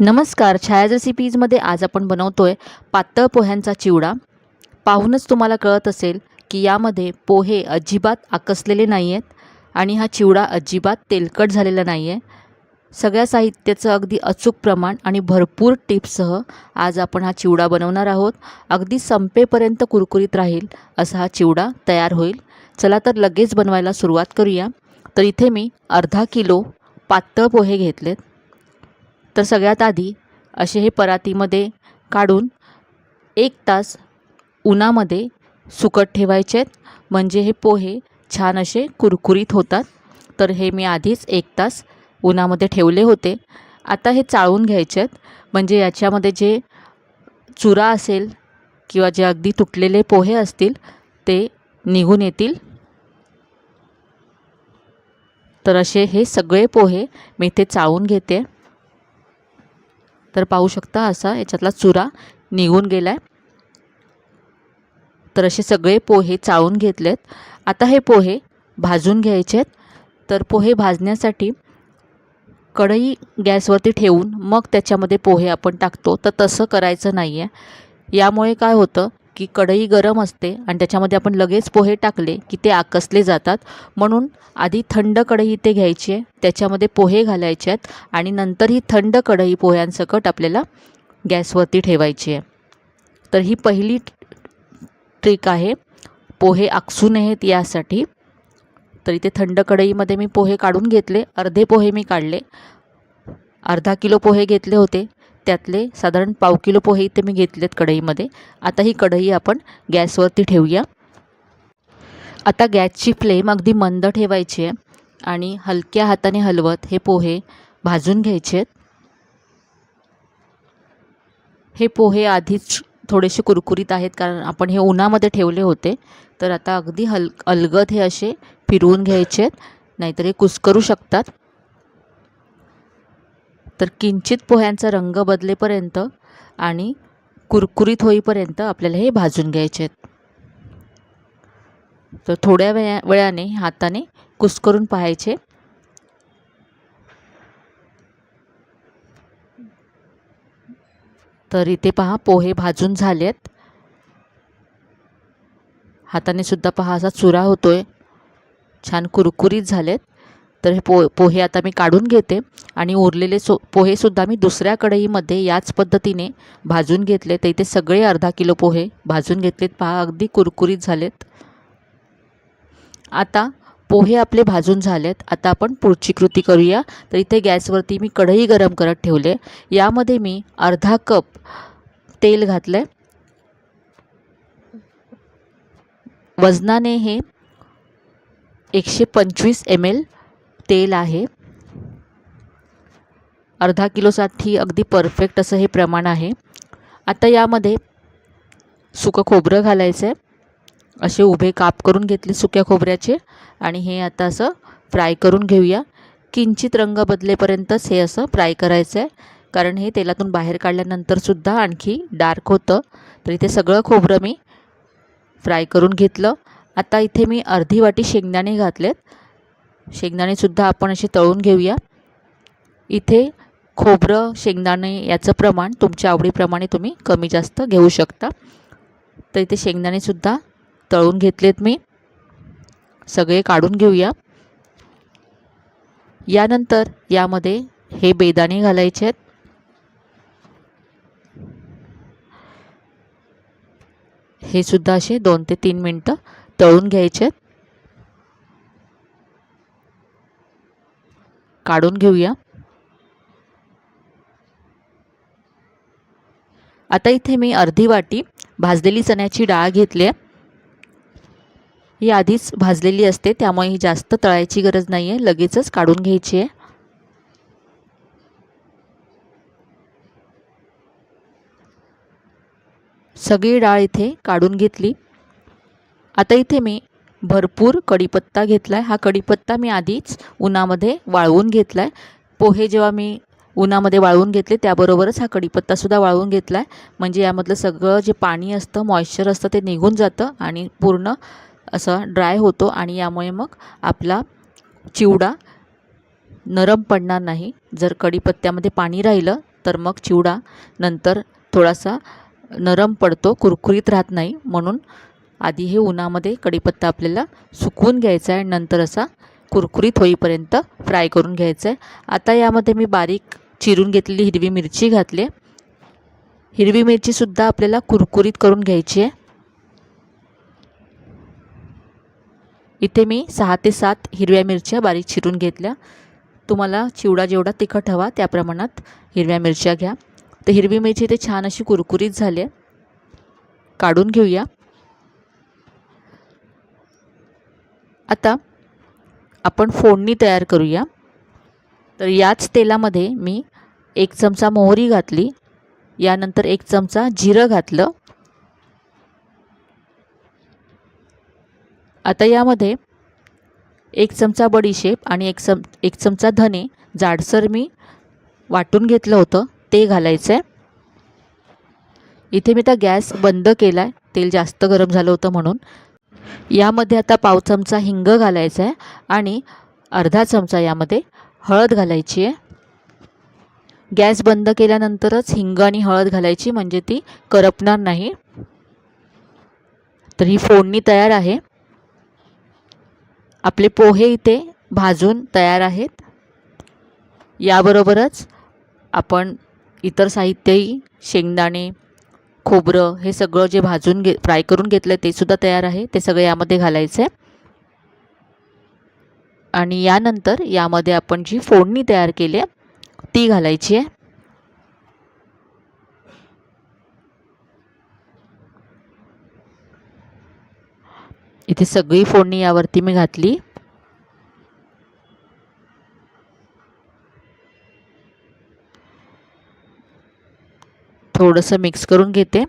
नमस्कार छायाज रेसिपीजमध्ये आज आपण बनवतोय पातळ पोह्यांचा चिवडा. पाहूनच तुम्हाला कळत असेल की यामध्ये पोहे अजिबात आकसलेले नाही आहेत आणि हा चिवडा अजिबात तेलकट झालेला नाही आहे सगळ्या साहित्याचं अगदी अचूक प्रमाण आणि भरपूर टिप्ससह आज आपण हा चिवडा बनवणार आहोत. अगदी संपेपर्यंत कुरकुरीत राहील असा हा चिवडा तयार होईल. चला तर लगेच बनवायला सुरुवात करूया. तर इथे मी अर्धा किलो पातळ पोहे घेतलेत. तर सगळ्यात आधी असे हे परातीमध्ये काढून एक तास उन्हामध्ये सुकत ठेवायचे आहेत. म्हणजे हे पोहे छान असे कुरकुरीत होतात. तर हे मी आधीच एक तास उन्हामध्ये ठेवले होते. आता हे चाळून घ्यायचे आहेत. म्हणजे याच्यामध्ये जे चुरा असेल किंवा जे अगदी तुटलेले पोहे असतील ते निघून येतील. तर असे हे सगळे पोहे मी इथे चाळून घेते. तर पाहू शकता असा याच्यातला चुरा निघून गेला आहे तर असे सगळे पोहे चाळून घेतलेत. आता हे पोहे भाजून घ्यायचे आहेत. तर पोहे भाजण्यासाठी कढई गॅसवरती ठेवून मग त्याच्यामध्ये पोहे आपण टाकतो. तर तसं करायचं नाही आहे यामुळे काय होतं? की कढई गरम असते आणि त्याच्यामध्ये आपण लगेच पोहे टाकले की ते आकसले जातात. म्हणून आधी थंड कढई इथे घ्यायची आहे. त्याच्यामध्ये पोहे घालायचे आहेत आणि नंतर ही थंड कढई पोह्यांसकट आपल्याला गॅसवरती ठेवायची आहे. तर ही पहिली ट्रिक आहे. पोहे आकसू नयेत यासाठी. तर इथे थंड कढईमध्ये मी पोहे काढून घेतले. अर्धे पोहे मी काढले. अर्धा किलो पोहे घेतले होते. त्यातले साधारण पाव किलो पोहे इथे मी घेतलेत कढईमध्ये. आता ही कढई आपण गॅसवरती ठेवूया. आता गॅसची फ्लेम अगदी मंद ठेवायची आहे आणि हलक्या हाताने हलवत हे पोहे भाजून घ्यायचे आहेत. हे पोहे आधीच थोडेसे कुरकुरीत आहेत कारण आपण हे उन्हामध्ये ठेवले होते. तर आता अगदी हल अलगद हे असे फिरवून घ्यायचे आहेत. नाहीतर हे कुस्करू शकतात. तर किंचित पोह्यांचा रंग बदलेपर्यंत आणि कुरकुरीत होईपर्यंत आपल्याला हे भाजून घ्यायचे आहेत. तर थोड्या वेळा वेळाने हाताने कुस्करून पाहायचे. तर इथे पहा पोहे भाजून झालेत. हाताने सुद्धा पहा असा चुरा होतोय. छान कुरकुरीत झालेत. तर हे पो पोहे आता मी काढून घेते आणि उरलेले सो पोहेसुद्धा मी दुसऱ्या कढईमध्ये याच पद्धतीने भाजून घेतले. तर इथे सगळे अर्धा किलो पोहे भाजून घेतलेत. पहा अगदी कुरकुरीत झालेत. आता पोहे आपले भाजून झालेत. आता आपण पुढची कृती करूया. तर इथे गॅसवरती मी कढई गरम करत ठेवले. यामध्ये मी अर्धा कप तेल घातलं आहे वजनाने हे एकशे पंचवीस एम एल तेल आहे. अर्धा किलोसाठी अगदी परफेक्ट असं हे प्रमाण आहे. आता यामध्ये सुकं खोबरं घालायचं आहे असे उभे काप करून घेतले सुक्या खोबऱ्याचे. आणि हे आता असं फ्राय करून घेऊया. किंचित रंग बदलेपर्यंतच हे असं फ्राय करायचं आहे कारण हे तेलातून बाहेर काढल्यानंतरसुद्धा आणखी डार्क होतं. तर इथे सगळं खोबरं मी फ्राय करून घेतलं. आता इथे मी अर्धी वाटी शेंगदाणे घातलेत. शेंगदाणेसुद्धा आपण असे तळून घेऊया. इथे खोबरं शेंगदाणे याचं प्रमाण तुमच्या आवडीप्रमाणे तुम्ही कमी जास्त घेऊ शकता. तर इथे शेंगदाणेसुद्धा तळून घेतलेत मी. सगळे काढून घेऊया. यानंतर यामध्ये हे बेदाणे घालायचे आहेत. हे सुद्धा असे दोन ते तीन मिनटं तळून घ्यायचे आहेत. काढून घेऊया. आता इथे मी अर्धी वाटी भाजलेली चण्याची डाळ घेतली आहे. ही आधीच भाजलेली असते त्यामुळे ही जास्त तळायची गरज नाही आहे लगेचच काढून घ्यायची आहे. सगळी डाळ इथे काढून घेतली. आता इथे मी भरपूर कढीपत्ता घेतला आहे हा कढीपत्ता मी आधीच उन्हामध्ये वाळवून घेतला आहे पोहे जेव्हा मी उन्हामध्ये वाळवून घेतले त्याबरोबरच हा कढीपत्तासुद्धा वाळवून घेतला आहे म्हणजे यामधलं सगळं जे पाणी असतं मॉइश्चर असतं ते निघून जातं आणि पूर्ण असं ड्राय होतो आणि यामुळे मग आपला चिवडा नरम पडणार नाही. जर कढीपत्त्यामध्ये पाणी राहिलं तर मग चिवडा नंतर थोडासा नरम पडतो कुरकुरीत राहत नाही. म्हणून आधी हे उन्हामध्ये कढीपत्ता आपल्याला सुकवून घ्यायचा आहे. नंतर असा कुरकुरीत होईपर्यंत फ्राय करून घ्यायचं आहे. आता यामध्ये मी बारीक चिरून घेतलेली हिरवी मिरची घातली हिरवी मिरचीसुद्धा आपल्याला कुरकुरीत करून घ्यायची आहे. इथे मी सहा ते सात हिरव्या मिरच्या बारीक चिरून घेतल्या. तुम्हाला चिवडा जेवढा तिखट हवा त्या प्रमाणात हिरव्या मिरच्या घ्या. तर हिरवी मिरची इथे छान अशी कुरकुरीत झाली आहे. काढून घेऊया. आता आपण फोडणी तयार करूया. तर याच तेलामध्ये मी एक चमचा मोहरी घातली. यानंतर एक चमचा जिरं घातलं. आता यामध्ये एक चमचा बडीशेप आणि एक चम एक चमचा धने जाडसर मी वाटून घेतलं होतं ते घालायचं आहे इथे मी आता गॅस बंद केला आहे तेल जास्त गरम झालं होतं म्हणून. यामध्ये आता पाव चमचा हिंग घालायचा आहे आणि अर्धा चमचा यामध्ये हळद घालायची आहे. गॅस बंद केल्यानंतरच हिंग आणि हळद घालायची म्हणजे ती करपणार नाही. तर ही फोडणी तयार आहे. आपले पोहे इथे भाजून तयार आहेत. याबरोबरच आपण इतर साहित्यही शेंगदाणे खोबरं हे सगळं जे भाजून घे फ्राय करून घेतलं ते सुद्धा तयार आहे. ते सगळं यामध्ये घालायचं. आहे आणि यानंतर यामध्ये आपण जी फोडणी तयार केली आहे ती घालायची आहे. इथे सगळी फोडणी यावरती मी घातली. थोडंसं मिक्स करून घेते.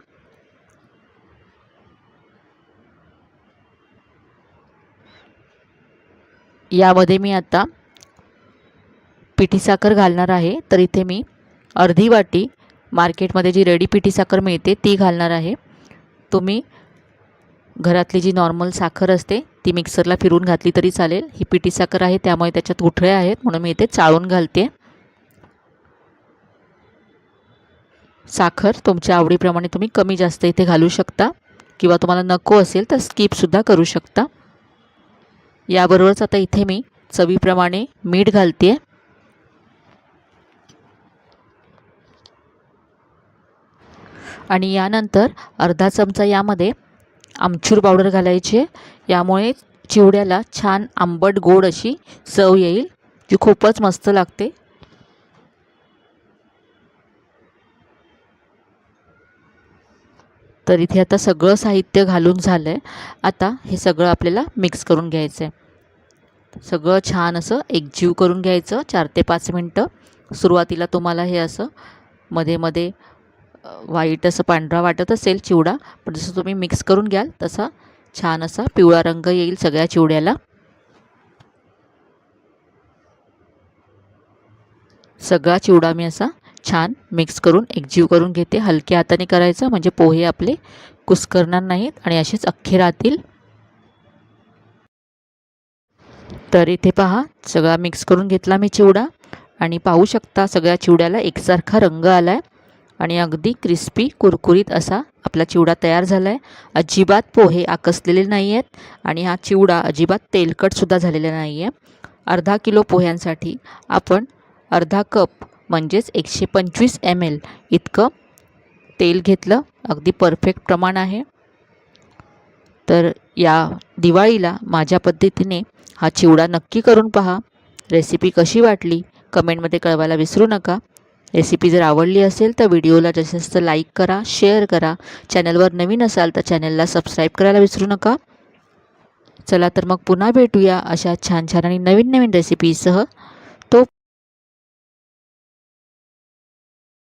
यामध्ये मी आता पिठी साखर घालणार आहे. तर इथे मी अर्धी वाटी मार्केटमध्ये जी रेडी पिठी साखर मिळते ती घालणार आहे. तुम्ही घरातली जी नॉर्मल साखर असते ती मिक्सरला फिरून घातली तरी चालेल. ही पिठी साखर आहे त्यामुळे त्याच्यात उठळे आहेत म्हणून मी इथे चाळून घालते. साखर तुमच्या आवडीप्रमाणे तुम्ही कमी जास्त इथे घालू शकता. किंवा तुम्हाला नको असेल तर स्किपसुद्धा करू शकता. याबरोबरच आता इथे मी चवीप्रमाणे मीठ घालते आणि यानंतर अर्धा चमचा यामध्ये आमचूर पावडर घालायची यामुळे चिवड्याला छान आंबट गोड अशी चव येईल. जी खूपच मस्त लागते. तर इथे आता सगळं साहित्य घालून झालं आहे आता हे सगळं आपल्याला मिक्स करून घ्यायचं आहे सगळं छान असं एकजीव करून घ्यायचं चार ते पाच मिनटं. सुरुवातीला तुम्हाला हे असं मध्ये मध्ये वाईट असं पांढरा वाटत असेल चिवडा पण जसं तुम्ही मिक्स करून घ्याल तसा छान असा पिवळा रंग येईल सगळ्या चिवड्याला. सगळा चिवडा मी असा छान मिक्स करून एकजीव करून घेते. हलक्या हाताने करायचं म्हणजे पोहे आपले कुस्करणार नाहीत आणि असेच अख्खे राहतील. तर इथे पहा सगळा मिक्स करून घेतला मी चिवडा. आणि पाहू शकता सगळ्या चिवड्याला एकसारखा रंग आला आहे आणि अगदी क्रिस्पी कुरकुरीत असा आपला चिवडा तयार झाला आहे अजिबात पोहे आकसलेले नाही आहेत आणि हा चिवडा अजिबात तेलकटसुद्धा झालेला नाही आहे अर्धा किलो पोह्यांसाठी आपण अर्धा कप म्हणजेच एकशे पंचवीस एम एल इतकं तेल घेतलं. अगदी परफेक्ट प्रमाण आहे. तर या दिवाळीला माझ्या पद्धतीने हा चिवडा नक्की करून पहा. रेसिपी कशी वाटली? कमेंटमध्ये कळवायला विसरू नका. रेसिपी जर आवडली असेल तर व्हिडिओला जास्तीत जास्त लाईक करा शेअर करा. चॅनलवर नवीन असाल तर चॅनलला सबस्क्राईब करायला विसरू नका. चला तर मग पुन्हा भेटूया अशा छान छान आणि नवीन नवीन रेसिपीसह